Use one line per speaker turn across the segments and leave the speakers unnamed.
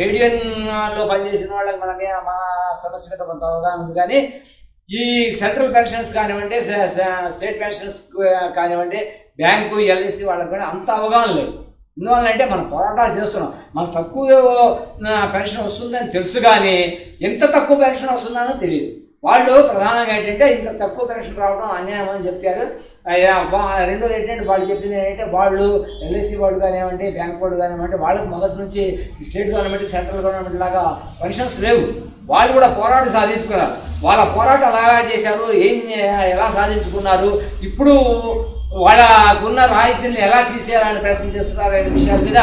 Trade యూనియన్లో పనిచేసిన వాళ్ళకి మనమే మా సమస్య మీద కొంత అవగాహన ఉంది. కానీ ఈ సెంట్రల్ పెన్షన్స్ కానివ్వండి స్టేట్ పెన్షన్స్ కానివ్వండి బ్యాంకు ఎల్ఐసి వాళ్ళకి కూడా అంత అవగాహన లేదు. ఎందువల్లంటే మనం పోరాటాలు చేస్తున్నాం. మనకు తక్కువ పెన్షన్ వస్తుందని తెలుసు కానీ ఎంత తక్కువ పెన్షన్ వస్తుందనో తెలియదు. వాళ్ళు ప్రధానంగా ఏంటంటే ఇంత తక్కువ పెన్షన్ రావడం అన్యాయం అని చెప్పారు. రెండోది ఏంటంటే వాళ్ళు చెప్పింది ఏంటంటే వాళ్ళు ఎల్ఐసి వాళ్ళు కానివ్వండి బ్యాంక్ వాళ్ళు కానివ్వండి వాళ్ళకి మొదటి నుంచి స్టేట్ గవర్నమెంట్ సెంట్రల్ గవర్నమెంట్ లాగా పెన్షన్స్ లేవు. వాళ్ళు కూడా పోరాటం సాధించుకున్నారు. వాళ్ళ పోరాటం ఎలా చేశారు? ఏం ఎలా సాధించుకున్నారు? ఇప్పుడు వాళ్ళకున్న రాయితీని ఎలా తీసేయాలని ప్రయత్నం చేస్తున్నారు అనే విషయాల మీద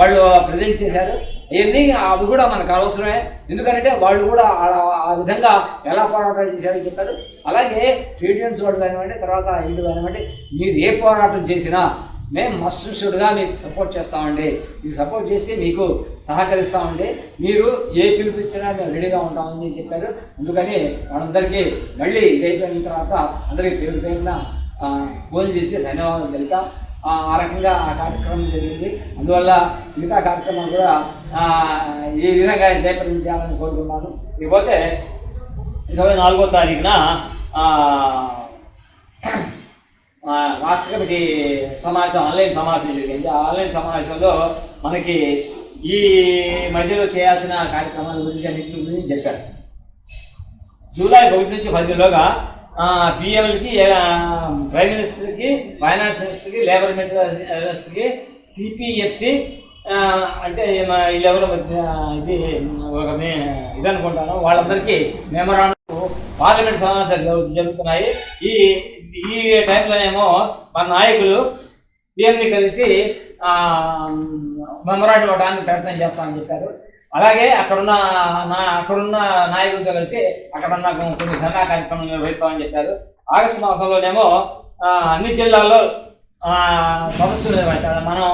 వాళ్ళు ప్రజెంట్ చేశారు. ఇవన్నీ అవి కూడా మనకు అవసరమే ఎందుకంటే వాళ్ళు కూడా ఆ- విధంగా ఎలా పోరాటాలు చేశారో చెప్పారు. అలాగే ట్రేడ్ యూనియన్స్ వాళ్ళు కానివ్వండి తర్వాత ఇల్లు కానివ్వండి మీరు ఏ పోరాటం చేసినా మేము మస్ట్ మీకు సపోర్ట్ చేస్తామండి. మీకు సపోర్ట్ చేసి మీకు సహకరిస్తామండి. మీరు ఏ పిలుపు ఇచ్చినా మేము రెడీగా ఉంటామని చెప్పారు. అందుకని వాళ్ళందరికీ మళ్ళీ ఇదైపోయిన తర్వాత అందరికీ పేరు పేరున ఫోన్ చేసి ధన్యవాదాలు తెలిపాం ఆ రకంగా ఆ కార్యక్రమం జరిగింది. అందువల్ల మిగతా కార్యక్రమం కూడా ఈ విధంగా చేపట్టించాలని కోరుకున్నాను ఇకపోతే ఇరవై నాలుగో తారీఖున రాష్ట్ర కమిటీ సమావేశం ఆన్లైన్ సమావేశం జరిగింది. ఆ ఆన్లైన్ సమావేశంలో మనకి ఈ మధ్యలో చేయాల్సిన కార్యక్రమాల గురించి అన్నింటి గురించి చెప్పారు. జూలై ఒకటి నుంచి పదిలోగా పిఎంలకి ప్రైమ్ మినిస్టర్కి ఫైనాన్స్ మినిస్టర్కి లేబర్ మినిస్టర్కి సిపిఎఫ్సి అంటే మా- వీళ్ళెవరో ఇది ఒక మే ఇది అనుకుంటాను వాళ్ళందరికీ మెమరాండం పార్లమెంట్ సమావేశాలు జరుగుతున్నాయి. ఈ ఈ టైంలోనేమో మన నాయకులు పిఎంని కలిసి మెమరాండం ఇవ్వడానికి ప్రయత్నం చేస్తామని చెప్పారు. అలాగే అక్కడున్న నా అక్కడున్న నాయకులతో కలిసి అక్కడున్న కొన్ని ధర్నా కార్యక్రమాలు నిర్వహిస్తామని చెప్పారు. ఆగస్టు మాసంలోనేమో అన్ని జిల్లాల్లో సదస్సులు నిర్వహించాలి మనం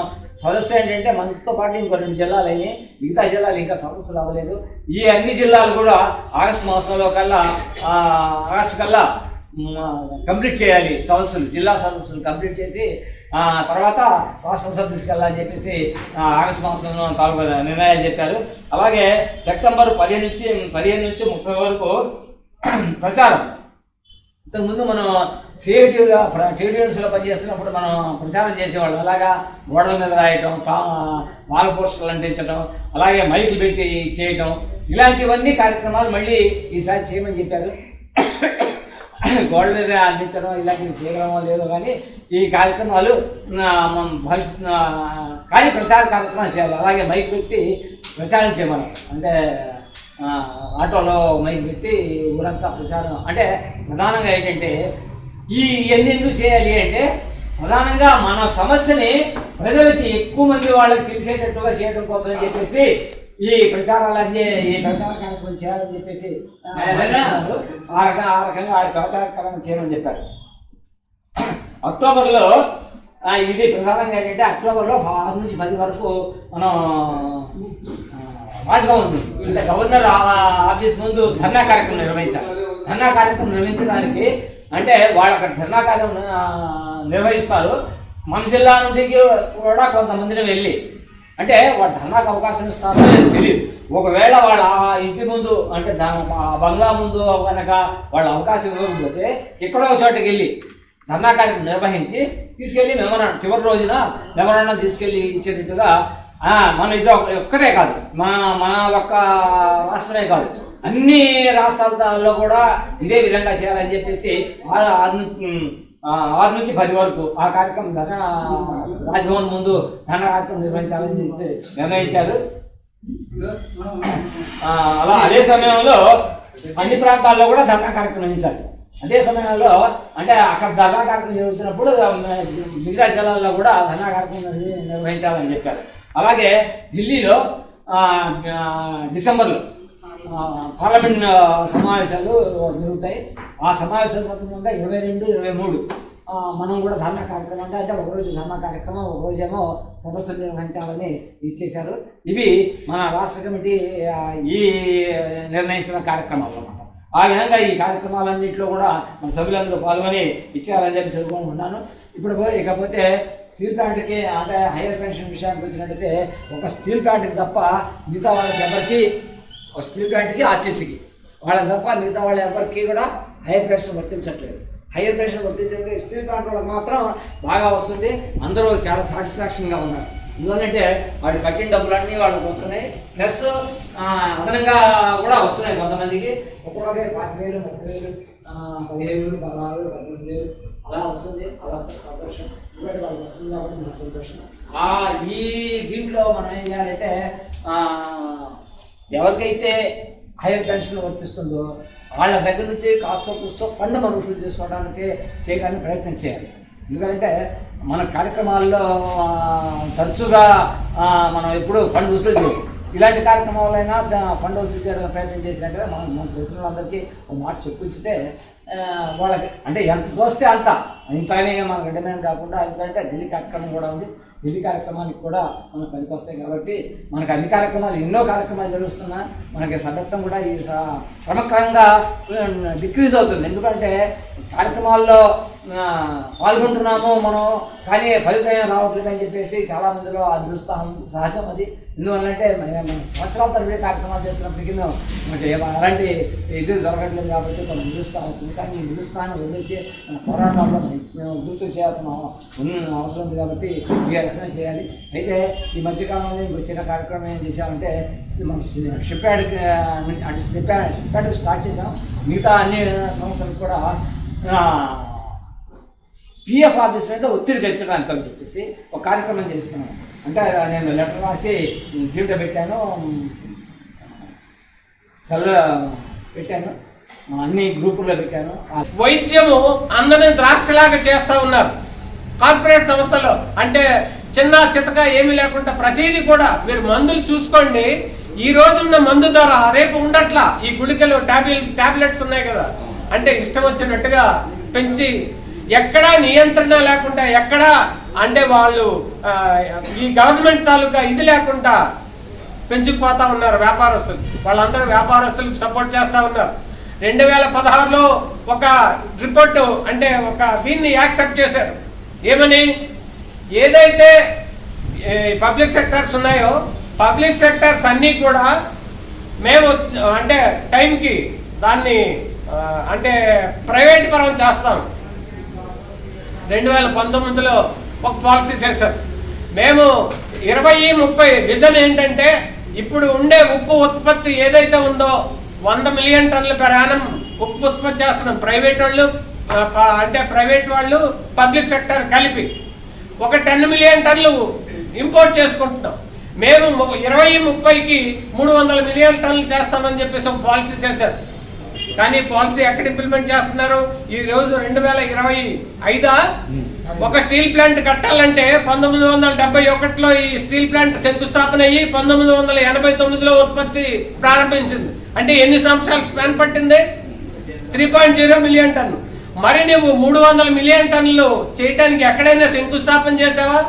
సదస్సు ఏంటంటే మనతో పాటు ఇంకో రెండు జిల్లాలు అయ్యి మిగతా జిల్లాలు ఇంకా సదస్సులు అవ్వలేదు. ఈ అన్ని జిల్లాలు కూడా ఆగస్టు మాసంలో కల్లా ఆగస్టు కల్లా కంప్లీట్ చేయాలి. సదస్సులు జిల్లా సదస్సులు కంప్లీట్ చేసి తర్వాత రాష్ట్ర సభ తీసుకెళ్ళాలని చెప్పేసి ఆగస్టు మాసంలో తాలూకా నిర్ణయాలు చెప్పారు. అలాగే సెప్టెంబర్ పదిహేను నుంచి పదిహేను నుంచి ముప్పై వరకు ప్రచారం. ఇంతకుముందు మనం సిఐటీగా ట్రేడ్ యూనియన్స్లో పనిచేస్తున్నప్పుడు మనం ప్రచారం చేసేవాళ్ళం. అలాగా గోడల మీద రాయటం కా వాల్ పోస్టర్లు అంటించడం అలాగే మైకులు పెట్టి చేయటం ఇలాంటివన్నీ కార్యక్రమాలు మళ్ళీ ఈసారి చేయమని చెప్పారు. గోడ మీద అందించడం ఇలాంటివి చేయడమో లేదో కానీ ఈ కార్యక్రమాలు మనం భవిష్యత్ కానీ ప్రచార కార్యక్రమాలు చేయాలి. అలాగే మైక్ పెట్టి ప్రచారం చేయమని. అంటే ఆటోలో మైక్ పెట్టి ఊరంతా ప్రచారం. అంటే ప్రధానంగా ఏంటంటే ఈ ఇవన్నీ ఎందుకు చేయాలి అంటే ప్రధానంగా మన సమస్యని ప్రజలకి ఎక్కువ మంది వాళ్ళకి తెలిసేటట్టుగా చేయడం కోసం అని చెప్పేసి ఈ ప్రచారాలన్నీ ఈ ప్రచార కార్యక్రమం చేయాలని చెప్పేసి ఆ, రకంగా ఆ రకంగా ఆ ప్రచార కార్యక్రమం చేయమని చెప్పారు. అక్టోబర్లో ఇది ప్రధానంగా ఏంటంటే అక్టోబర్లో ఆరు నుంచి పది వరకు మనం రాజ్భవన్. అంటే గవర్నర్ ఆఫీస్ ముందు ధర్నా కార్యక్రమం నిర్వహించాలి. ధర్నా కార్యక్రమం నిర్వహించడానికి అంటే వాళ్ళు అక్కడ ధర్నా కార్యక్రమం నిర్వహిస్తారు. మన జిల్లా నుండి కూడా కొంతమందిని వెళ్ళి అంటే వాడు ధర్నాకు అవకాశం ఇస్తారో తెలియదు ఒకవేళ వాళ్ళ ఆ ఇంటి ముందు అంటే దా- బంగ్లా ముందు కనుక వాళ్ళు అవకాశం ఇవ్వకపోతే ఎక్కడో ఒక చోటకి వెళ్ళి ధర్నా కార్యక్రమం నిర్వహించి తీసుకెళ్ళి మెమరాండం చివరి రోజున మెమరాండం తీసుకెళ్ళి ఇచ్చేటట్టుగా మన ఇది ఒక్కటే కాదు. మన మన ఒక్క రాష్ట్రమే కాదు. అన్ని రాష్ట్రాలలో కూడా ఇదే విధంగా చేయాలని చెప్పేసి ఆరు నుంచి పది వరకు. ఆ కార్యక్రమం ధన రాజ్భవన్ ముందు ధన కార్యక్రమం నిర్వహించాలని చేసి నిర్ణయించారు. అలా అదే సమయంలో అన్ని ప్రాంతాల్లో కూడా ధర్నా కార్యక్రమం నిర్వహించాలి అదే సమయంలో అంటే అక్కడ ధర్నా కార్యక్రమం జరుగుతున్నప్పుడు మిగతా జిల్లాల్లో కూడా ధర్నా కార్యక్రమం నిర్వ- నిర్వహించాలని చెప్పారు. అలాగే ఢిల్లీలో డిసెంబర్లో పార్లమెంట్ సమావేశాలు జరుగుతాయి. ఆ సమావేశాల సందర్భంగా ఇరవై రెండు ఇరవై మూడు మనం కూడా ధర్నా కార్యక్రమం అంటే అంటే ఒకరోజు ధర్నా కార్యక్రమం ఒకరోజేమో సదస్సులు నిర్వహించాలని ఇచ్చేశారు. ఇవి మన రాష్ట్ర కమిటీ ఈ నిర్ణయించిన కార్యక్రమాలు అన్నమాట. ఆ విధంగా ఈ కార్యక్రమాలన్నింటిలో కూడా మన సభ్యులందరూ పాల్గొని ఇచ్చేయాలని చెప్పి చదువుకుంటున్నాను ఇప్పుడు ఇకపోతే స్టీల్ ప్లాంట్కి అంటే హైయర్ పెన్షన్ విషయానికి వచ్చినట్టయితే ఒక స్టీల్ ప్లాంట్కి తప్ప మిగతా వాళ్ళకి ఎవరికి స్టీల్ ప్లాంట్కి ఆర్టీసీకి. వాళ్ళ తప్ప మిగతా వాళ్ళ ఎవరికి కూడా హైయర్ పెన్షన్ వర్తించట్లేదు. హైయర్ పెన్షన్ వర్తించే స్టీల్ ప్లాంట్ వాళ్ళకి మాత్రం బాగా వస్తుంది. అందరూ చాలా సాటిస్ఫాక్షన్గా ఉన్నారు. ఎందుకంటే వాడు కట్టిన డబ్బులన్నీ వాళ్ళకి వస్తున్నాయి. ప్లస్ అదనంగా కూడా వస్తున్నాయి కొంతమందికి. ఒక్కొక్కరికి పాతి వేలు ముప్పై వేలు పదిహేను వేలు పదహారు వేలు పద్దెనిమిది వేలు. అలా వస్తుంది. అలా సంతోషం. ఎందుకంటే వాళ్ళకి వస్తుంది కాబట్టి మన సంతోషం. ఈ దీంట్లో మనం ఏం చేయాలంటే ఎవరికైతే హైయర్ పెన్షన్ వర్తిస్తుందో వాళ్ళ దగ్గర నుంచి కాస్తో కూస్తో ఫండ్ మనం వసూలు చేసుకోవడానికి చేయడానికి ప్రయత్నం చేయాలి. ఎందుకంటే మన కార్యక్రమాల్లో తరచుగా మనం ఎప్పుడు ఫండ్ వసూలు చేయాలి ఇలాంటి కార్యక్రమాలైనా ఫండ్ వసూలు చేయడానికి ప్రయత్నం చేసినట్టుగా మనం మన తెలిసిన వాళ్ళందరికీ ఒక మాట చెప్పుంచితే వాళ్ళకి అంటే ఎంత తోస్తే అంత. ఇంతనే మనకు డిమాండ్ కాకుండా ఎందుకంటే ఢిల్లీ కార్యక్రమం కూడా ఉంది. ఢిల్లీ కార్యక్రమానికి కూడా మనకు పనికొస్తాయి కాబట్టి మనకు అన్ని కార్యక్రమాలు ఎన్నో కార్యక్రమాలు జరుగుతున్నా మనకి సభ్యత్వం కూడా ఈ క్రమక్రమంగా డిక్రీజ్ అవుతుంది. ఎందుకంటే కార్యక్రమాల్లో పాల్గొంటున్నాము మనం కానీ ఫలితం రావట్లేదు అని చెప్పేసి చాలా మందిలో ఆ నిరుత్సాహం సహజం అది. ఎందువల్లంటే మేము సంవత్సరాల తరబడి కార్యక్రమాలు చేస్తున్నప్పటికీ మేము మనకి అలాంటి ఇది దొరకట్లేదు కాబట్టి కొంత నిరుత్సాహం వస్తుంది కానీ నిలుస్తాను వదిలేసి మన పోరాటంలో మేము గుర్తు చేయాల్సిన అవసరం ఉంది కాబట్టి ఈ రకంగా చేయాలి. అయితే ఈ మధ్యకాలంలో ఇంకో చిన్న కార్యక్రమం ఏం చేసామంటే మనం షిప్ యార్డ్ నుంచి అంటే shipyard shipyard start చేసాం మిగతా అన్ని సంస్థలకు కూడా పిఎఫ్ ఆఫీస్ మీద ఒత్తిడి పెంచడానికి అని చెప్పేసి ఒక కార్యక్రమం చేస్తున్నాం. అంటే నేను లెటర్ రాసి డ్యూటీ పెట్టాను. సెల్ పెట్టాను. అన్ని గ్రూపుల్లో పెట్టాను. ఆ
వైద్యము అందరిని ద్రాక్షలాగా చేస్తూ ఉన్నారు. కార్పొరేట్ సంస్థలో. అంటే చిన్న చితక ఏమీ లేకుండా ప్రతిదీ కూడా మీరు మందులు చూసుకోండి. ఈ రోజున్న మందు ధర రేపు ఉండట్లా. ఈ గుళికలు టాబ్లెట్ టాబ్లెట్స్ ఉన్నాయి కదా. అంటే ఇష్టం వచ్చినట్టుగా పెంచి ఎక్కడా నియంత్రణ లేకుండా ఎక్కడా అంటే వాళ్ళు ఈ గవర్నమెంట్ తాలూకా ఇది లేకుండా పెంచుకుపోతా ఉన్నారు వ్యాపారస్తులు. వాళ్ళందరూ వ్యాపారస్తులకు సపోర్ట్ చేస్తూ ఉన్నారు. రెండు వేల పదహారులో ఒక రిపోర్టు అంటే ఒక దీన్ని యాక్సెప్ట్ చేశారు. ఏమని? ఏదైతే పబ్లిక్ సెక్టర్స్ ఉన్నాయో పబ్లిక్ సెక్టర్స్ అన్నీ కూడా మేము వచ్చి- అంటే టైంకి దాన్ని అంటే ప్రైవేట్ పరం చేస్తాం. రెండు వేల పంతొమ్మిదిలో ఒక పాలసీ చేస్తారు మేము ఇరవై ముప్పై విజన్ ఏంటంటే ఇప్పుడు ఉండే ఉక్కు ఉత్పత్తి ఏదైతే ఉందో వంద మిలియన్ టన్నుల ప్రయాణం ఉక్కు ఉత్పత్తి చేస్తున్నాం. ప్రైవేట్ వాళ్ళు అంటే ప్రైవేట్ వాళ్ళు పబ్లిక్ సెక్టర్ కలిపి ఒక టెన్ మిలియన్ టన్నులు ఇంపోర్ట్ చేసుకుంటున్నాం. మేము ఇరవై ముప్పైకి మూడు వందల మిలియన్ టన్నులు చేస్తామని చెప్పేసి ఒక పాలసీ చేశారు. కానీ పాలసీ ఎక్కడ ఇంప్లిమెంట్ చేస్తున్నారు? ఈ రోజు రెండు వేల ఇరవై ఐదా? ఒక స్టీల్ ప్లాంట్ కట్టాలంటే పంతొమ్మిది వందల డెబ్బై ఒకటిలో ఈ స్టీల్ ప్లాంట్ శంకుస్థాపన అయ్యి పంతొమ్మిది వందల ఎనభై తొమ్మిదిలో ఉత్పత్తి ప్రారంభించింది. అంటే ఎన్ని సంవత్సరాలు స్పాన్ పట్టింది? Three point zero million ton. మరి నువ్వు మూడు వందల మిలియన్ టన్నులు చేయటానికి ఎక్కడైనా శంకుస్థాపన చేసావా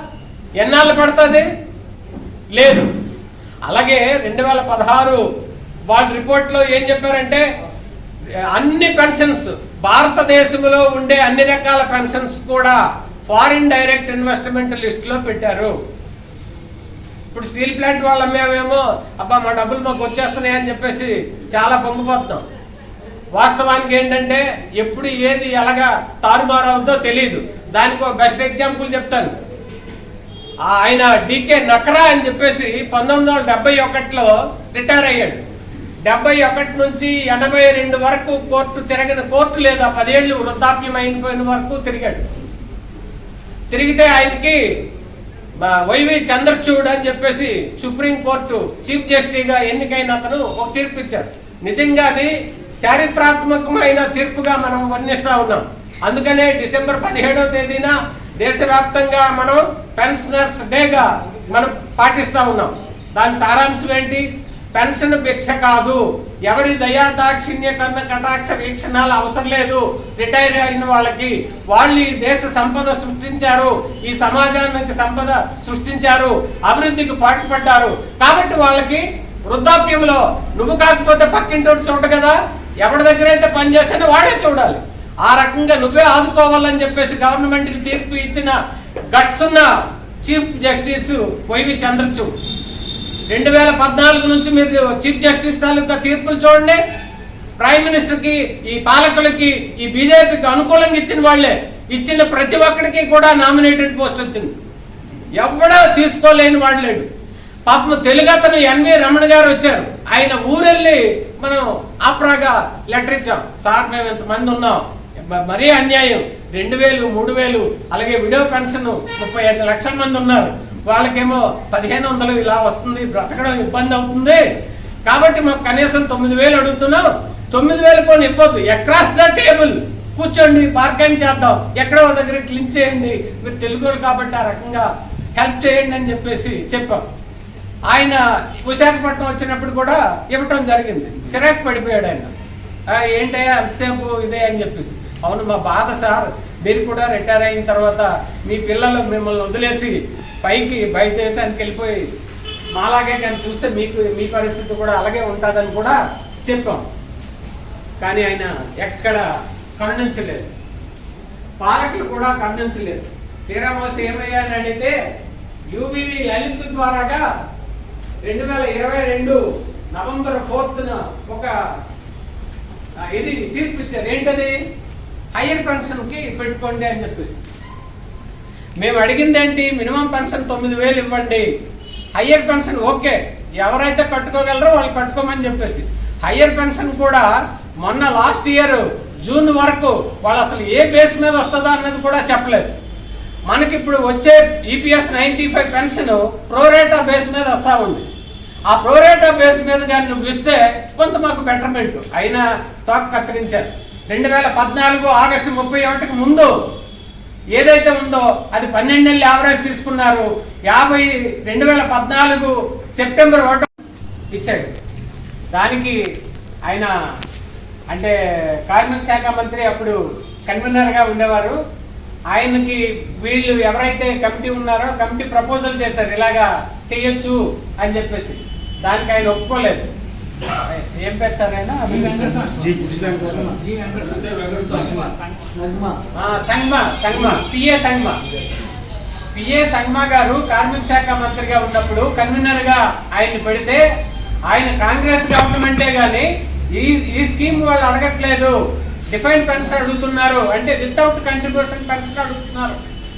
ఎన్నాళ్ళు పడుతుంది? లేదు. అలాగే రెండు వేల పదహారు వాళ్ళ రిపోర్ట్లో ఏం చెప్పారంటే అన్ని పెన్షన్స్ భారతదేశంలో ఉండే అన్ని రకాల ఫంక్షన్స్ కూడా ఫారిన్ డైరెక్ట్ ఇన్వెస్ట్మెంట్ లిస్టులో పెట్టారు. ఇప్పుడు స్టీల్ ప్లాంట్ వాళ్ళ మేమేమో అబ్బా మా డబ్బులు మాకు వచ్చేస్తున్నాయి అని చెప్పేసి చాలా పొంగిపోతున్నాం. వాస్తవానికి ఏంటంటే ఎప్పుడు ఏది ఎలాగా తారుమారు అవుతుందో తెలియదు దానికి ఒక బెస్ట్ ఎగ్జాంపుల్ చెప్తాను. ఆయన డికే నకరా అని చెప్పేసి పంతొమ్మిది వందల డెబ్బై ఒకటిలో రిటైర్ అయ్యాడు. డెబ్బై ఒకటి నుంచి ఎనభై రెండు వరకు కోర్టు తిరగిన కోర్టు లేదా పదేళ్ళు వృద్ధాప్యం అయిపోయిన వరకు తిరిగాడు. తిరిగితే ఆయనకి వైవి చంద్రచూడ్ అని చెప్పేసి సుప్రీం కోర్టు చీఫ్ జస్టిస్గా ఎన్నికైన అతను ఒక తీర్పు ఇచ్చారు నిజంగా అది చారిత్రాత్మకమైన తీర్పుగా మనం వర్ణిస్తూ ఉన్నాం. అందుకనే డిసెంబర్ పదిహేడవ తేదీన దేశవ్యాప్తంగా మనం పెన్షనర్స్ డేగా మనం పాటిస్తా ఉన్నాం. దాని సారాంశం ఏంటి? పెన్షన్ భిక్ష కాదు. ఎవరి దయా దాక్షిణ్య కన్న కటాక్ష వీక్షణాలు అవసరం లేదు. రిటైర్ అయిన వాళ్ళకి వాళ్ళు ఈ దేశ సంపద సృష్టించారు. ఈ సమాజానికి సంపద సృష్టించారు. అభివృద్ధికి పాటుపడ్డారు. కాబట్టి వాళ్ళకి వృద్ధాప్యంలో నువ్వు కాకపోతే పక్కింటోటి చూడ కదా. ఎవరి దగ్గర అయితే పనిచేస్తేనే వాడే చూడాలి. ఆ రకంగా నువ్వే ఆదుకోవాలని చెప్పేసి గవర్నమెంట్కి తీర్పు ఇచ్చిన గట్స్ ఉన్న చీఫ్ జస్టిస్ వైవి చంద్రచూడ్. రెండు వేల పద్నాలుగు నుంచి మీరు చీఫ్ జస్టిస్ తాలూకా తీర్పులు చూడండి. ప్రైమ్ మినిస్టర్కి ఈ పాలకులకి ఈ బీజేపీకి అనుకూలంగా ఇచ్చిన వాళ్ళే. ఇచ్చిన ప్రతి ఒక్కడికి కూడా నామినేటెడ్ పోస్ట్ వచ్చింది. ఎవడో తీసుకోలేని వాడు లేడు. పాపం తెలుగు అతను ఎన్వి రమణ గారు వచ్చారు. ఆయన ఊరెళ్ళి మనం ఆప్రాగా లెటర్ ఇచ్చాం. సార్ మేము ఎంతమంది ఉన్నాం. మరీ అన్యాయం. రెండు వేలు మూడు వేలు అలాగే విడో పెన్షన్ ముప్పై ఐదు లక్షల మంది ఉన్నారు. వాళ్ళకేమో పదిహేను వందలు ఇలా వస్తుంది బ్రతకడం ఇబ్బంది అవుతుంది. కాబట్టి మాకు కనీసం తొమ్మిది వేలు అడుగుతున్నాం. తొమ్మిది వేలు కొని ఇవ్వద్దు. ఎక్రాస్ ద టేబుల్ కూర్చోండి బార్గైన్ చేద్దాం. ఎక్కడో ఒక దగ్గర క్లిన్ చేయండి. మీరు తెలుగు కాబట్టి ఆ రకంగా హెల్ప్ చేయండి అని చెప్పేసి చెప్పాం. ఆయన విశాఖపట్నం వచ్చినప్పుడు కూడా ఇవ్వటం జరిగింది. సిరాక్ పడిపోయాడు ఆయన. ఏంటయ్యా అంతసేపు ఇదే అని చెప్పేసి. అవును మా బాధ సార్. మీరు కూడా రిటైర్ అయిన తర్వాత మీ పిల్లలు మిమ్మల్ని వదిలేసి పైకి బయట దేశానికి వెళ్ళిపోయి మాలాగే కానీ చూస్తే మీకు మీ పరిస్థితి కూడా అలాగే ఉంటుందని కూడా చెప్పాం. కానీ ఆయన ఎక్కడ కరుణించలేదు పాలకులు కూడా కరుణించలేదు తీరామోసి ఏమయ్యారని అడిగితే యూబీవీ లలిత్ ద్వారాగా రెండు వేల ఇరవై రెండు నవంబర్ ఫోర్త్న ఒక ఇది తీర్పు ఇచ్చారు. ఏంటది? హయ్యర్ పెన్షన్కి పెట్టుకోండి అని చెప్పేసి. మేము అడిగింది ఏంటి మినిమం పెన్షన్ తొమ్మిది వేలు ఇవ్వండి. Higher pension okay. ఎవరైతే కట్టుకోగలరో వాళ్ళు కట్టుకోమని చెప్పేసి. హయ్యర్ పెన్షన్ కూడా మొన్న లాస్ట్ ఇయర్ జూన్ వరకు వాళ్ళు అసలు ఏ బేస్ మీద వస్తుందా అన్నది కూడా చెప్పలేదు. మనకి ఇప్పుడు వచ్చే EPS ninety five pension pro rata base మీద వస్తూ ఉంది. ఆ ప్రోరేటా బేస్ మీద కానీ నువ్వు ఇస్తే కొంత మాకు బెటర్మెంట్. అయినా తోక కత్తిరించారు. రెండు వేల పద్నాలుగు ఆగస్టు ముప్పై ఒకటికి ముందు ఏదైతే ఉందో అది పన్నెండు నెలలు యావరేజ్ తీసుకున్నారు. యాభై రెండు వేల పద్నాలుగు సెప్టెంబర్ ఒకటి ఇచ్చాడు. దానికి ఆయన అంటే కార్మిక శాఖ మంత్రి అప్పుడు కన్వీనర్గా ఉండేవారు. ఆయనకి వీళ్ళు ఎవరైతే కమిటీ ఉన్నారో కమిటీ ప్రపోజల్ చేశారు. ఇలాగా చేయొచ్చు అని చెప్పేసి. దానికి ఆయన ఒప్పుకోలేదు. ఏం పేరు సార్ ఆయన? సంగ్మ. సంగ్మ. పిఏ సంగ్మ. పిఏ సంగ్మ గారు కార్మిక శాఖ మంత్రిగా ఉన్నప్పుడు కన్వీనర్గా ఆయన పెడితే ఆయన కాంగ్రెస్ గవర్నమెంటే గాని ఈ ఈ స్కీమ్ వాళ్ళు అడగట్లేదు. డిఫైన్ పెన్షన్ అడుగుతున్నారు. అంటే వితౌట్ కంట్రిబ్యూషన్ పెన్షన్ అడుగుతున్నారు.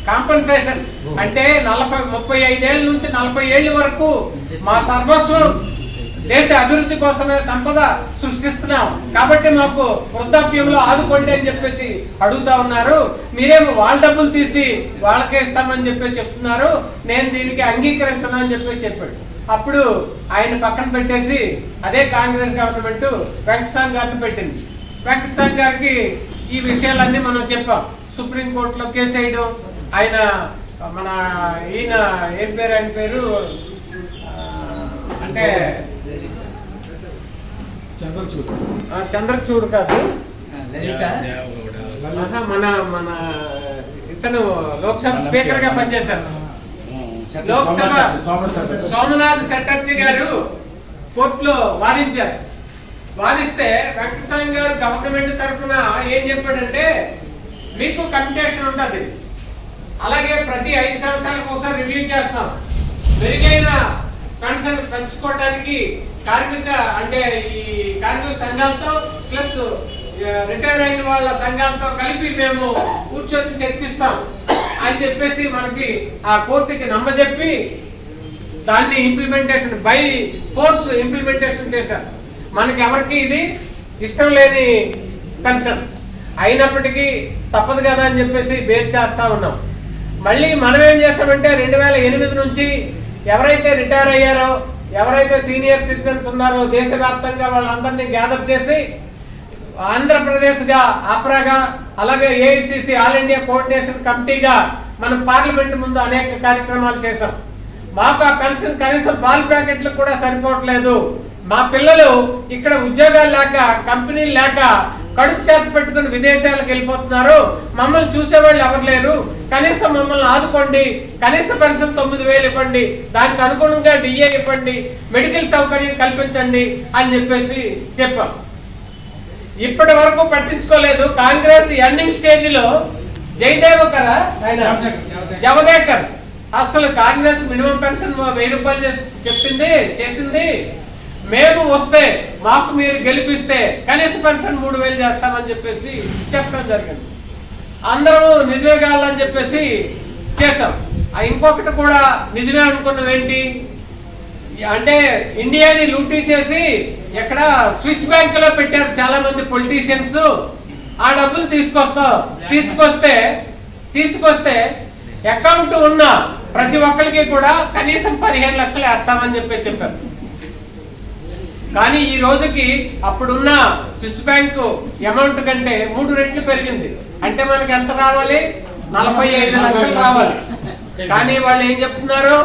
కాంపన్సేషన్. అంటే నలభై ముప్పై ఐదేళ్ళ నుంచి నలభై ఏళ్ళ వరకు మా సర్వస్వం దేశ అభివృద్ధి కోసమే సంపద సృష్టిస్తున్నాం. కాబట్టి మాకు వృద్ధాప్యంలో ఆదుకోండి అని చెప్పేసి అడుగుతా ఉన్నారు. మీరేమో వాళ్ళ డబ్బులు తీసి వాళ్ళకే ఇస్తామని చెప్పేసి చెప్తున్నారు. నేను దీనికి అంగీకరించను అని చెప్పేసి చెప్పాడు. అప్పుడు ఆయన పక్కన పెట్టేసి అదే కాంగ్రెస్ గవర్నమెంట్ వెంకటస్వామి గారిని పెట్టింది. వెంకటస్వామి గారికి ఈ విషయాలన్నీ మనం చెప్పాం. సుప్రీంకోర్టులో కేసు వేయడం ఆయన మన ఈయన ఏం పేరు ఆయన పేరు? అంటే చంద్రచూడ్ కాదు. మన మన ఇతను లోక్సభ స్పీకర్గా పనిచేశారు. లోక్సభ సోమనాథ్ చటర్జీ గారు కోర్టులో వాదించారు. వాదిస్తే వెంకటస్వామి గారు గవర్నమెంట్ తరఫున ఏం చెప్పాడంటే మీకు కమిటేషన్ ఉంటుంది. అలాగే ప్రతి ఐదు సంవత్సరాలకు ఒకసారి రివ్యూ చేస్తాం. మెరుగైన పెన్షన్ పెంచుకోవడానికి కార్మిక అంటే ఈ కార్మిక సంఘాలతో ప్లస్ రిటైర్ అయిన వాళ్ళ సంఘాలతో కలిపి మేము కూర్చొని చర్చిస్తాం అని చెప్పేసి మనకి ఆ కోర్టుకి నమ్మజెప్పి దాన్ని ఇంప్లిమెంటేషన్ బై ఫోర్స్ ఇంప్లిమెంటేషన్ చేశారు. మనకి ఎవరికి ఇది ఇష్టం లేని కన్సర్న్ అయినప్పటికీ తప్పదు కదా అని చెప్పేసి బేర్ చేస్తూ ఉన్నాం. మళ్ళీ మనం ఏం చేస్తామంటే రెండు వేల ఎనిమిది నుంచి ఎవరైతే రిటైర్ అయ్యారో ఎవరైతే సీనియర్ సిటిజన్స్ ఉన్నారో దేశవ్యాప్తంగా వాళ్ళందరినీ గ్యాదర్ చేసి ఆంధ్రప్రదేశ్గా ఆప్రాగా అలాగే ఏఐసిసి ఆల్ ఇండియా కోఆర్డినేషన్ కమిటీగా మనం పార్లమెంట్ ముందు అనేక కార్యక్రమాలు చేశాం. మాకు ఆ పెన్షన్ కనీసం పాల్ ప్యాకెట్లు కూడా సరిపోవట్లేదు. మా పిల్లలు ఇక్కడ ఉద్యోగాలు లేక కంపెనీలు లేక కడుపు చేత పెట్టుకుని విదేశాలకు వెళ్ళిపోతున్నారు. మమ్మల్ని చూసేవాళ్ళు ఎవరు లేరు. కనీసం మమ్మల్ని ఆదుకోండి. కనీస పెన్షన్ తొమ్మిది వేలు ఇవ్వండి. దానికి అనుగుణంగా డిఏ ఇవ్వండి. మెడికల్ సౌకర్యం కల్పించండి అని చెప్పేసి చెప్పాం. ఇప్పటి వరకు పట్టించుకోలేదు. కాంగ్రెస్ ఎండింగ్ స్టేజ్లో జయదేవకర ఆయన జవదేకర్. అసలు కాంగ్రెస్ మినిమం పెన్షన్ వెయ్యి రూపాయలు చెప్పింది చేసింది. మేము వస్తే మాకు మీరు గెలిపిస్తే కనీస పెన్షన్ మూడు వేలు చేస్తామని చెప్పేసి చెప్పడం జరిగింది. అందరూ నిజమే కావాలని చెప్పేసి చేసాం ఆ ఇంకొకటి కూడా నిజమే అనుకున్నాం ఏంటి? అంటే ఇండియాని లూటీ చేసి ఎక్కడ స్విస్ బ్యాంక్లో పెట్టారు చాలా మంది పొలిటీషియన్స్ ఆ డబ్బులు తీసుకొస్తాం. తీసుకొస్తే తీసుకొస్తే అకౌంట్ ఉన్న ప్రతి ఒక్కరికి కూడా కనీసం పదిహేను లక్షలు వేస్తామని చెప్పి చెప్పారు. కానీ ఈ రోజుకి అప్పుడున్న స్విస్ బ్యాంకు అమౌంట్ కంటే మూడు రెట్లు పెరిగింది. అంటే మనకి ఎంత రావాలి? నలభై ఐదు లక్షలు రావాలి. కానీ వాళ్ళు ఏం చెప్తున్నారు?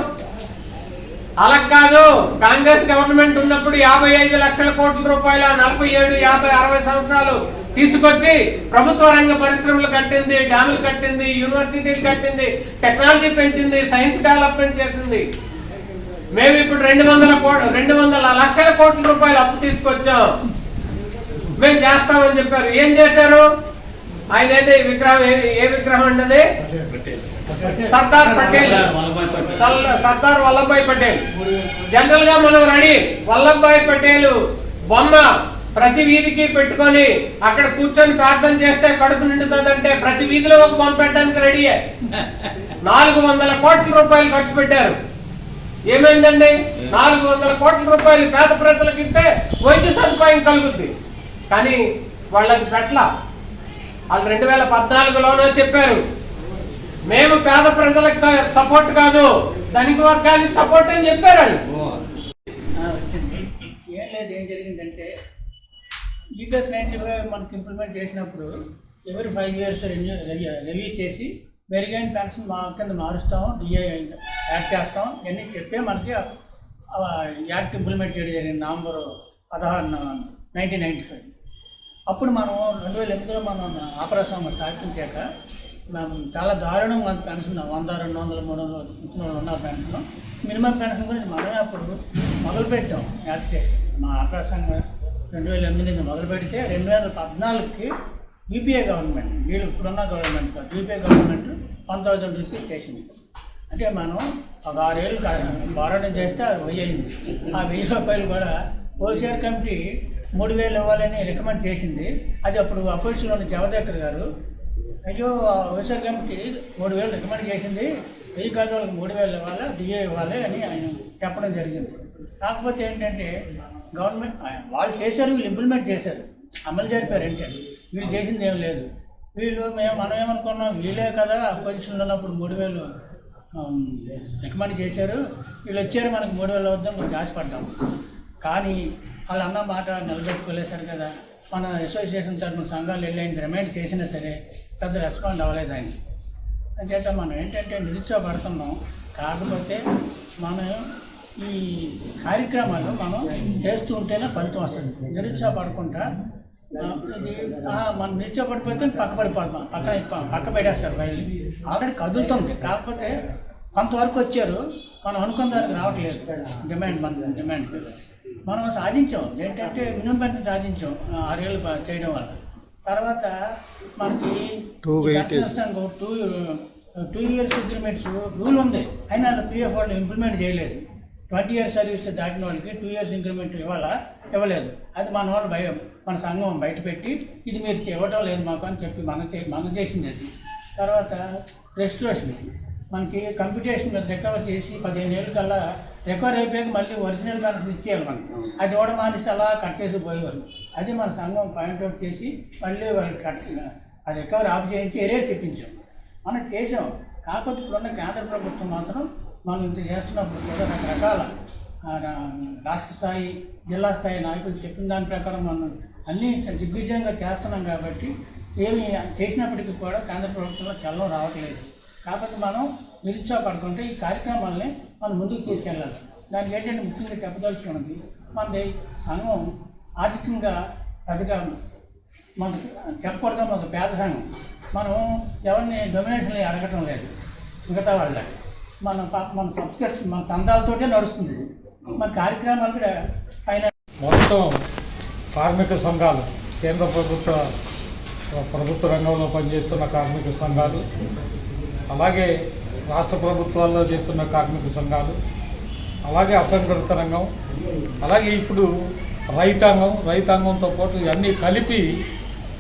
అలా కాదు. కాంగ్రెస్ గవర్నమెంట్ ఉన్నప్పుడు యాభై ఐదు లక్షల కోట్ల రూపాయల నలభై ఏడు యాభై అరవై సంవత్సరాలు తీసుకొచ్చి ప్రభుత్వ రంగ పరిశ్రమలు కట్టింది డ్యాములు కట్టింది యూనివర్సిటీలు కట్టింది టెక్నాలజీ పెంచింది సైన్స్ డెవలప్మెంట్ చేసింది. మేము ఇప్పుడు రెండు వందల రెండు వందల లక్షల కోట్ల రూపాయలు అప్పు తీసుకొచ్చాం. మేము చేస్తామని చెప్పారు. ఏం చేశారు? ఆయన అయితే ఈ విగ్రహం ఏ- ఏ విగ్రహం అండి సర్దార్ పటేల్. సల్- సర్దార్ వల్లభాయ్ పటేల్. జనరల్గా మనం రెడీ. వల్లభాయ్ పటేల్ బొమ్మ ప్రతి వీధికి పెట్టుకొని అక్కడ కూర్చొని ప్రార్థన చేస్తే కడుపు నిండుతుందంటే ప్రతి వీధిలో ఒక బొమ్మ పెట్టడానికి రెడీయే. నాలుగు వందల కోట్ల రూపాయలు ఖర్చు పెట్టారు. ఏమైందండి? నాలుగు వందల కోట్ల రూపాయలు పేద ప్రజలకు ఇస్తే వైద్య సదుపాయం కలుగుద్ది. కానీ వాళ్ళకి పెట్ల వాళ్ళు రెండు వేల పద్నాలుగులోనే చెప్పారు మేము పేద ప్రజలకు సపోర్ట్ కాదు ధనిక వర్గానికి సపోర్ట్ అని చెప్పారు
ఏం లేదు ఏం జరిగిందంటే లీగస్ నైన్టీ ఫైవ్ మనకి ఇంప్లిమెంట్ చేసినప్పుడు ఎవరి ఫైవ్ ఇయర్స్ రెన్యూ రివ్యూ చేసి మెరుగైన పెన్షన్ మా కింద మారుస్తాం డిఏ యాడ్ చేస్తాం. ఇవన్నీ చెప్పే మనకి యాక్ట్ ఇంప్లిమెంట్ చేయడం జరిగింది నవంబర్ పదహారు నైన్టీన్ నైంటీ ఫైవ్. అప్పుడు మనం రెండు వేల ఎనిమిదిలో మనం ఆపరేషన్ స్థాపించాక మనం చాలా దారుణంగా మనకు పెన్షన్ వంద రెండు వందల మూడు వందల మూడు వందల ఉన్నారు పెన్షన్ మినిమం పెన్షన్ గురించి మనమే అప్పుడు మొదలుపెట్టాం యాజిటేషన్ మా ఆపరేషన్ రెండు వేల ఎనిమిది మొదలు పెడితే రెండు వేల పద్నాలుగుకి యూపీఏ గవర్నమెంట్ వీళ్ళు ఇప్పుడున్న గవర్నమెంట్ కాదు. UPA government one thousand rupees చేసింది. అంటే మనం ఒక ఆరేళ్ళు పోరాటం చేస్తే అది వయ్యింది ఆ వెయ్యి రూపాయలు కూడా హోల్సేల్ కమిటీ మూడు వేలు ఇవ్వాలని రికమెండ్ చేసింది. అది అప్పుడు అపోజిషన్లో ఉన్న జవదేకర్ గారు అయ్యో హోల్సేల్ కమిటీ మూడు వేలు రికమెండ్ చేసింది. వెయ్యి గజాలకు మూడు వేలు ఇవ్వాలి డిఏ ఇవ్వాలి అని ఆయన చెప్పడం జరిగింది. కాకపోతే ఏంటంటే గవర్నమెంట్ వాళ్ళు చేశారు వీళ్ళు ఇంప్లిమెంట్ చేశారు. అమలు జరిపారు ఏంటంటే. వీళ్ళు చేసింది ఏం లేదు. వీళ్ళు మేము మనం ఏమనుకున్నాం వీళ్ళే కదా అపోజిషన్లో ఉన్నప్పుడు మూడు వేలు రికమెండ్ చేశారు. వీళ్ళు వచ్చారు మనకు మూడు వేలు వద్దాం కొంచెం ఆశపడ్డాం. కానీ వాళ్ళు అన్న మాట నిలబెట్టుకోలేసారు కదా. మన అసోసియేషన్ తరఫున సంఘాలు వెళ్ళి ఆయన రిమైండ్ చేసినా సరే పెద్ద రెస్పాండ్ అవ్వలేదు ఆయన అంచేత మనం ఏంటంటే నిరుత్సాహపడుతున్నాం. కాకపోతే మనం ఈ కార్యక్రమాలు మనం చేస్తూ ఉంటేనే ఫలితం వస్తుంది. నిరుత్సాహపడకుండా మనం నిరుత్సాహపడిపోతే పక్క పడిపోతాం పక్కన పక్క పెట్టేస్తారు రైలు. ఆల్రెడీ కదులుతుంది. కాకపోతే కొంతవరకు వచ్చారు. మనం అనుకున్న దానికి రావట్లేదు. డిమాండ్ మన డిమాండ్స్ మనం సాధించాం. ఏంటంటే మినిమం పెన్షన్ సాధించాం. ఆరేళ్ళు చేయడం వల్ల. తర్వాత మనకి
weightage.
Two two years agreements rule ఉంది. అయినా పిఎఫ్ వాళ్ళు ఇంప్లిమెంట్ చేయలేదు. ట్వంటీ ఇయర్స్ సర్వీస్ దాటిన వాళ్ళకి టూ ఇయర్స్ ఇంక్రిమెంట్ ఇవ్వాలా? ఇవ్వలేదు. అది మన వాళ్ళు భయం. మన సంఘం బయట పెట్టి ఇది మీరు ఇవ్వటం లేదు మాకు అని చెప్పి మన చే చేసింది అది. తర్వాత రెస్ట్రేషన్. మనకి కంప్యూటేషన్ మీద రికవర్ చేసి పదిహేను ఏళ్ళ కల్లా రికవర్ అయిపోయాక మళ్ళీ ఒరిజినల్ పెన్షన్ ఇచ్చేయాలి మనం అది కూడా మానేసి అలా కట్ చేసి పోయేవారు అది మన సంఘం పాయింట్అవుట్ చేసి మళ్ళీ వాళ్ళు కట్ అది రికవర్ ఆఫ్ చేయించి ఎరేస్ ఇప్పించాం మనం చేసాం కాకపోతే ఇప్పుడున్న కేంద్ర ప్రభుత్వం మాత్రం మనం ఇంత చేస్తున్నప్పుడు కూడా రకరకాల రాష్ట్ర స్థాయి జిల్లా స్థాయి నాయకులు చెప్పిన దాని ప్రకారం మనం అన్నీ దిగ్విజయంగా చేస్తున్నాం కాబట్టి ఏమి చేసినప్పటికీ కూడా కేంద్ర ప్రభుత్వంలో చల్లం రావట్లేదు. కాకపోతే మనం నిరుత్సాహపడుకుంటే ఈ కార్యక్రమాలని మనం ముందుకు తీసుకెళ్ళాలి. దానికి ఏంటంటే ముఖ్యంగా చెప్పదలుచుకున్నది మనది సంఘం ఆర్థికంగా పెద్దగా మనకు చెప్పకూడదు మనకు పేద సంఘం. మనం ఎవరిని డొమినేషన్ అడగటం లేదు మిగతా వాళ్ళ మన మన సబ్స్క్రిప్షన్ మన చందాలతోటే నడుస్తుంది. మన కార్యక్రమాలు కూడా పైన
మొత్తం కార్మిక సంఘాలు
కేంద్ర ప్రభుత్వ ప్రభుత్వ రంగంలో పనిచేస్తున్న కార్మిక సంఘాలు అలాగే రాష్ట్ర ప్రభుత్వాల్లో చేస్తున్న కార్మిక సంఘాలు అలాగే అసంఘటిత రంగం అలాగే ఇప్పుడు రైతాంగం రైతాంగంతో పాటు ఇవన్నీ కలిపి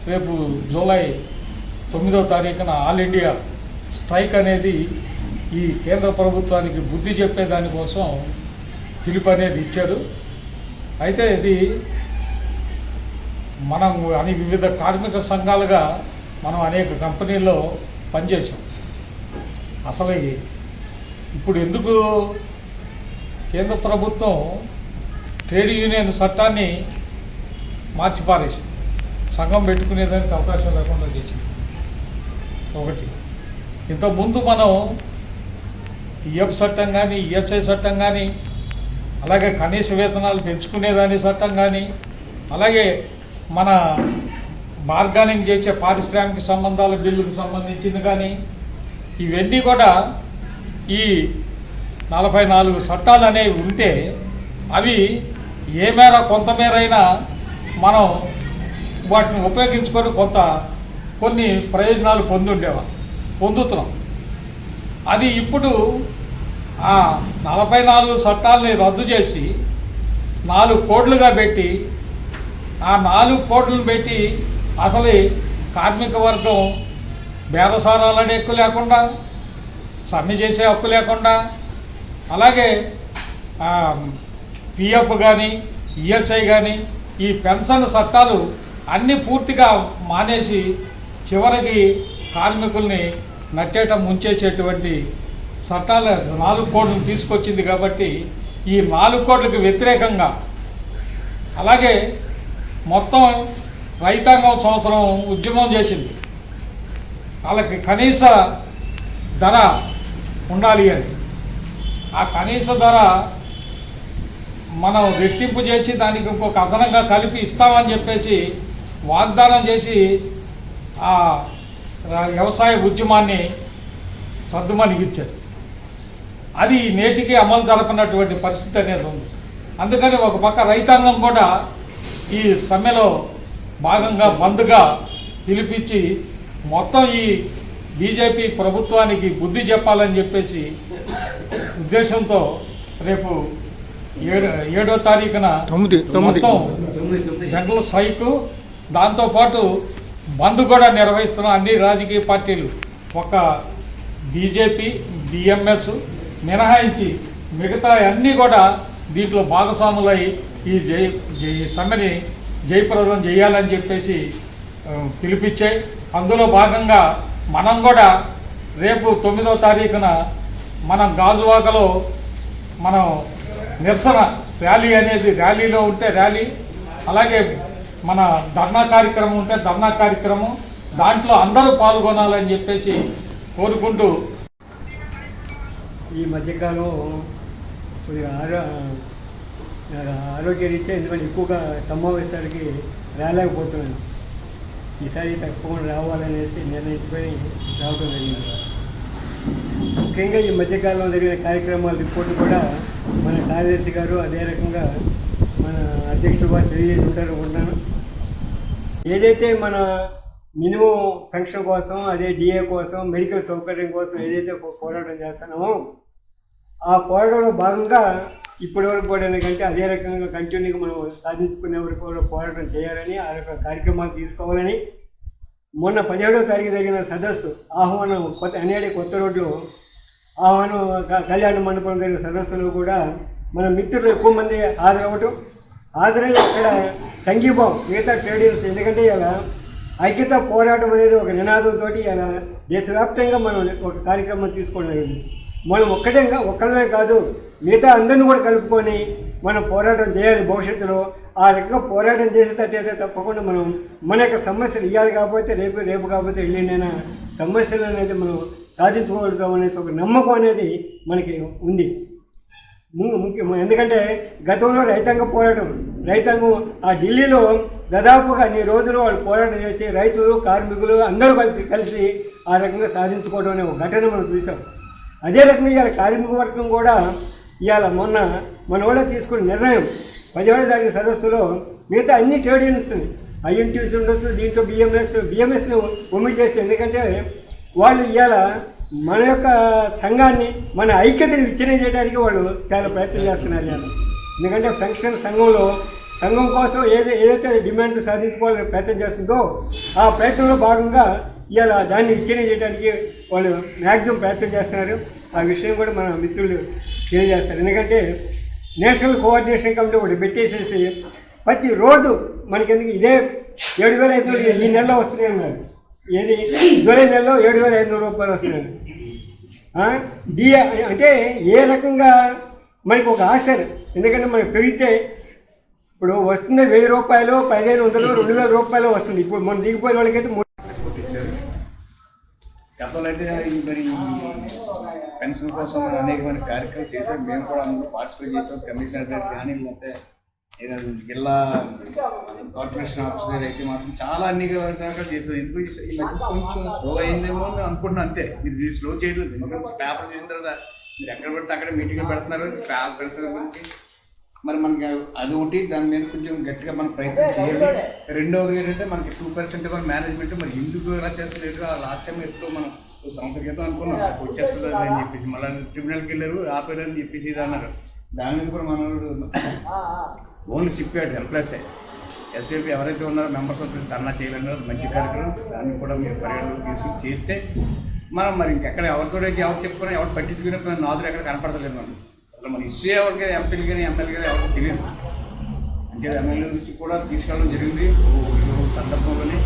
రేపు జూలై తొమ్మిదవ తారీఖున ఆల్ ఇండియా స్ట్రైక్ అనేది ఈ కేంద్ర ప్రభుత్వానికి బుద్ధి చెప్పే దానికోసం పిలుపు అనేది ఇచ్చారు. అయితే ఇది మనం అని వివిధ కార్మిక సంఘాలుగా మనం అనేక కంపెనీల్లో పనిచేసాం అసలు ఇప్పుడు ఎందుకు కేంద్ర ప్రభుత్వం ట్రేడ్ యూనియన్ చట్టాన్ని మార్చిపారేసింది? సంఘం పెట్టుకునేదానికి అవకాశం లేకుండా చేసింది. ఒకటి ఇంతకుముందు మనం పిఎఫ్ చట్టం కానీ ఈఎస్ఐ చట్టం కానీ అలాగే కనీస వేతనాలు పెంచుకునేదాని చట్టం కానీ అలాగే మన బార్గానింగ్ చేసే పారిశ్రామిక సంబంధాల బిల్లుకు సంబంధించింది కానీ ఇవన్నీ కూడా ఈ నలభై నాలుగు చట్టాలు అనేవి ఉంటే అవి ఏ మేర కొంతమేరైనా మనం వాటిని ఉపయోగించుకొని కొంత కొన్ని ప్రయోజనాలు పొంది ఉండేవా పొందుతున్నాం. అది ఇప్పుడు నలభై నాలుగు చట్టాలని రద్దు చేసి నాలుగు కోట్లుగా పెట్టి ఆ నాలుగు కోట్లను పెట్టి అసలు కార్మిక వర్గం బేరసారాలనే హక్కు లేకుండా సమ్మె చేసే హక్కు లేకుండా అలాగే పిఎఫ్ కానీ ఈఎస్ఐ కానీ ఈ పెన్షన్ చట్టాలు అన్నీ పూర్తిగా మానేసి చివరికి కార్మికుల్ని నట్టేట ముంచేసేటువంటి చట్టాల నాలుగు కోట్లు తీసుకొచ్చింది కాబట్టి ఈ నాలుగు కోట్లకు వ్యతిరేకంగా అలాగే మొత్తం రైతాంగం సంవత్సరం ఉద్యమం చేసింది. వాళ్ళకి కనీస ధర ఉండాలి అని. ఆ కనీస ధర మనం రెట్టింపు చేసి దానికి ఇంకొక అదనంగా కలిపి ఇస్తామని చెప్పేసి వాగ్దానం చేసి ఆ వ్యవసాయ ఉద్యమాన్ని సర్దుమణిగించారు అది నేటికి అమలు జరపనటువంటి పరిస్థితి అనేది ఉంది. అందుకని ఒక పక్క రైతాంగం కూడా ఈ సమ్మెలో భాగంగా బంద్గా పిలిపించి మొత్తం ఈ బీజేపీ ప్రభుత్వానికి బుద్ధి చెప్పాలని చెప్పేసి ఉద్దేశంతో రేపు ఏడు ఏడో తారీఖున మొత్తం జనరల్ స్ట్రైక్. దాంతోపాటు బంద్ కూడా నిర్వహిస్తున్న అన్ని రాజకీయ పార్టీలు. ఒక బీజేపీ బిఎంఎస్ మినహాయించి మిగతా అన్నీ కూడా దీంట్లో భాగస్వాములై ఈ జై ఈ సమ్మెని జయప్రదం చేయాలని చెప్పేసి పిలిపించాయి. అందులో భాగంగా మనం కూడా రేపు తొమ్మిదో తారీఖున మనం గాజువాకలో మనం నిరసన ర్యాలీ అనేది ర్యాలీలో ఉంటే ర్యాలీ అలాగే మన ధర్నా కార్యక్రమం ఉంటే ధర్నా కార్యక్రమం దాంట్లో అందరూ పాల్గొనాలని చెప్పేసి కోరుకుంటూ
ఈ మధ్యకాలం ఆరోగ్యరీత్యా ఎందుకంటే ఎక్కువగా సమావేశాలకి రాలేకపోతున్నాను. ఈసారి తప్పకుండా రావాలనేసి నిర్ణయించుకొని రావడం జరిగింది. ముఖ్యంగా ఈ మధ్యకాలంలో జరిగిన కార్యక్రమాల రిపోర్టు కూడా మన కార్యదర్శి గారు అదే రకంగా మన అధ్యక్షుడు వారు తెలియజేసి ఉంటారు అనుకుంటున్నాను ఏదైతే మన మినిమం పెన్షన్ కోసం అదే డిఏ కోసం మెడికల్ సౌకర్యం కోసం ఏదైతే పోరాటం చేస్తున్నామో ఆ పోరాటంలో భాగంగా ఇప్పటి వరకు కూడా ఎందుకంటే అదే రకంగా కంటిన్యూగా మనం సాధించుకునే వరకు కూడా పోరాటం చేయాలని ఆ రకం కార్యక్రమాలు తీసుకోవాలని మొన్న పదిహేడో తారీఖు జరిగిన సదస్సు ఆహ్వానం కొత్త అనేడి కొత్త రోడ్లు ఆహ్వానం కళ్యాణ మండపం జరిగిన సదస్సులో కూడా మన మిత్రులు ఎక్కువ మంది హాజరవ్వటం హాజరై అక్కడ సంఘీభావం మిగతా ట్రేడ్ యూనియన్స్ ఎందుకంటే ఇలా ఐక్యత పోరాటం అనేది ఒక నినాదంతో ఇలా దేశవ్యాప్తంగా మనం ఒక కార్యక్రమం తీసుకోవడం జరిగింది. మనం ఒక్కటేగా ఒక్కడమే కాదు మిగతా అందరిని కూడా కలుపుకొని మనం పోరాటం చేయాలి భవిష్యత్తులో. ఆ రకంగా పోరాటం చేసేటట్టయితే తప్పకుండా మనం మన యొక్క సమస్యలు ఇవ్వాలి కాకపోతే రేపు రేపు కాకపోతే వెళ్ళినైనా సమస్యలు అనేది మనం సాధించుకోగలుగుతాం అనేసి ఒక నమ్మకం అనేది మనకి ఉంది. ముఖ్యం ఎందుకంటే గతంలో రైతాంగ పోరాటం రైతాంగం ఆ ఢిల్లీలో దాదాపుగా అన్ని రోజులు వాళ్ళు పోరాటం చేసి రైతులు కార్మికులు అందరూ కలిసి కలిసి ఆ రకంగా సాధించుకోవడం అనే ఒక ఘటన మనం చూసాం అదే రకంగా ఇవాళ కార్మిక వర్గం కూడా ఇవాళ మొన్న మన వాళ్ళ తీసుకున్న నిర్ణయం. పదిహేడు తారీఖు సదస్సులో మిగతా అన్ని ట్రేడ్ యూనియన్స్ ఐఎన్టీసీ ఉండొచ్చు దీంట్లో బిఎంఎస్ బిఎంఎస్ను ఒమిట్ చేస్తే ఎందుకంటే వాళ్ళు ఇవాళ మన యొక్క సంఘాన్ని మన ఐక్యతను విచ్ఛిన్నం చేయడానికి వాళ్ళు చాలా ప్రయత్నం చేస్తున్నారు ఇవాళ. ఎందుకంటే ఫంక్షన్ సంఘంలో సంఘం కోసం ఏది ఏదైతే డిమాండ్ సాధించుకోవాలని ప్రయత్నం చేస్తుందో ఆ ప్రయత్నంలో భాగంగా ఇవాళ దాన్ని విచ్ఛిన్నం చేయడానికి వాళ్ళు మ్యాక్సిమం ప్రయత్నం చేస్తున్నారు. ఆ విషయం కూడా మన మిత్రులు తెలియజేస్తారు. ఎందుకంటే నేషనల్ కోఆర్డినేషన్ కమిటీ ఒకటి పెట్టేసేసి ప్రతిరోజు మనకెందుకు ఇదే ఏడు వేల ఐదు ఈ నెలలో వస్తున్నాయి అన్నారు. ఏది? జూలై నెలలో ఏడు వేల ఐదు వందల రూపాయలు వస్తున్నాయి. ఆ? డి అంటే ఏ రకంగా మనకి ఒక ఆశ ఎందుకంటే మనకి పెరిగితే ఇప్పుడు వస్తుంది వెయ్యి రూపాయలు పదిహేను వందలు రెండు వేల రూపాయలు వస్తుంది. ఇప్పుడు మనం దిగిపోయిన వాళ్ళకైతే మూడు
గతంలో అయితే మరి పెన్షన్ కోసం అనేకమైన కార్యక్రమాలు చేసాం మేము కూడా అందులో పార్టిసిపేట్ చేసాం కమిషనర్ దగ్గర కానీ లేకపోతే ఏదైనా జిల్లా కార్పొరేషన్ ఆఫీసర్ అయితే మాత్రం చాలా అన్ని రకాలుగా చేసాం ఎందుకు కొంచెం స్లో అయిందేమో అని అనుకుంటున్నాను. అంతే. మీరు స్లో చేయలేదు ఎందుకంటే పేపర్ చేసిన తర్వాత మీరు ఎక్కడ పెడితే అక్కడ మీటింగ్ పెడుతున్నారు. పేపర్ పెన్షన్ గురించి. మరి మనకి అది ఒకటి దాని మీద కొంచెం గట్టిగా మనం ప్రయత్నం చేయాలి. రెండవది ఏంటంటే మనకి టూ పర్సెంట్ మేనేజ్మెంట్ మరి ఎందుకు ఎలా చేస్తలేదు? ఆ లాస్ట్ టైం ఎప్పుడు మనం సంవత్సరం క్రితం అనుకున్నాం. వచ్చేస్తుంది అని చెప్పేసి మళ్ళీ ట్రిబ్యునల్కి వెళ్ళారు ఆపేరు అని చెప్పేసి ఇది అన్నారు. దాని మీద కూడా మనోడు ఓన్లీ సిప్యాడ్ ఎంప్లాయీస్. ఎస్పీపీ ఎవరైతే ఉన్నారో మెంబర్స్ ధర్నా చేయాలన్నారు మంచి కార్యక్రమం. దాన్ని కూడా మీరు పరిగణలోకి తీసుకుని చేస్తే మనం మరి ఇంకెక్కడ ఎవరితో ఎవరు చెప్పుకున్నా ఎవరు పట్టించుకునే నాదులు ఎక్కడ కనపడతలేదు మనం అసలు మన ఇష్యూ ఎవరికి ఎంపీలు కానీ ఎమ్మెల్యే కానీ ఎవరికి తెలియదు. అంటే ఎమ్మెల్యే నుంచి కూడా తీసుకెళ్ళడం జరిగింది. సందర్భంలోనే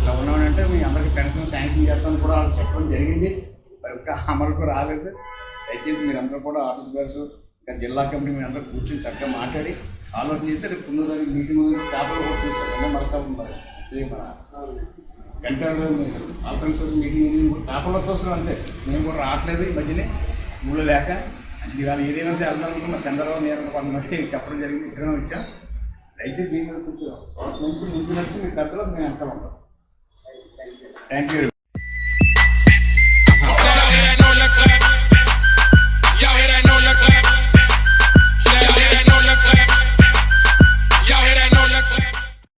ఇలా ఉన్నామంటే మీ అందరికీ పెన్షన్ శాంక్షన్ చేస్తామని కూడా వాళ్ళు చెప్పడం జరిగింది. మరి ఇంకా అమలుకు రాలేదు. దయచేసి మీరు అందరూ కూడా ఆఫీస్ బర్స్ ఇంకా జిల్లా కమిటీ మీరు అందరూ కూర్చొని చక్కగా మాట్లాడి ఆలోచన చేస్తే రేపు ముందు దానికి మీటింగ్ ముందు పేపర్ కూడా చూస్తారు మరొక మరి. మన గంటలో ఆల్టర్నేటివ్ మీటింగ్ పేపర్లో చూస్తున్నాం అంతే. మేము కూడా రావట్లేదు ఈ మధ్యనే. ఊళ్ళో లేక. ఇవాళ ఏదైనా సరే వెళ్దాం అనుకున్నా చంద్రబాబు నేను కొంతమంది చెప్పడం జరిగింది. ఇక్కడ వచ్చాం. దయచేసి దీని మీద కొంచెం మంచి ముందు నచ్చి మీ పెద్దలో మేము ఎంత ఉంటాం. Thank you